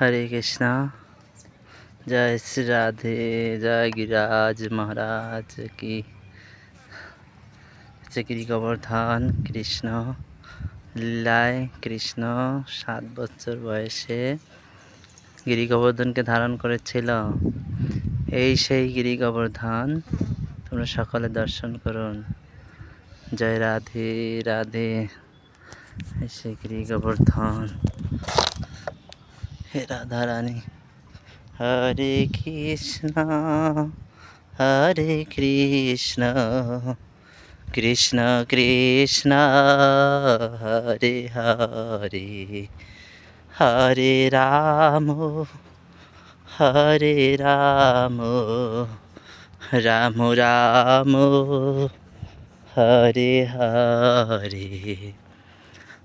হরে কৃষ্ণ। জয় শ্রী রাধে, জয় গিরাজ মহারাজ কি। চাকরি গোবর্ধন কৃষ্ণ। লীলায় কৃষ্ণ, সাত বছর বয়সে গিরি গোবর্ধনকে ধারণ করেছিল। এই সেই গিরি গোবর্ধন, তোমরা সকলে দর্শন করুন। জয় রাধে রাধে। সেই গিরি গোবর্ধন। হে রাধা রানী হরে কৃষ্ণ হরে কৃষ্ণ কৃষ্ণ কৃষ্ণ, হরে হরে হরে রাম হরে রাম রাম রাম, হরে হরে।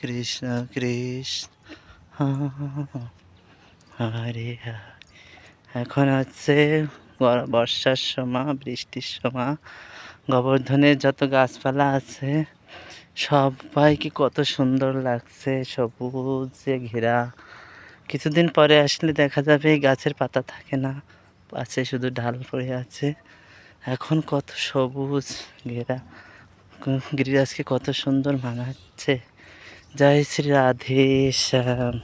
কৃষ্ণ কৃষ্ণ হরে এখন হচ্ছে বর্ষার সময়, বৃষ্টির সময়। গোবর্ধনের যত গাছপালা আছে, সবাইকে কত সুন্দর লাগছে, সবুজে ঘেরা। কিছুদিন পরে আসলে দেখা যাবে গাছের পাতা থাকে না, আছে শুধু ডাল পড়ে আছে। এখন কত সবুজ ঘেরা। গিরিরাজকে কত সুন্দর মানাচ্ছে। জয় শ্রী রাধে শ্যাম।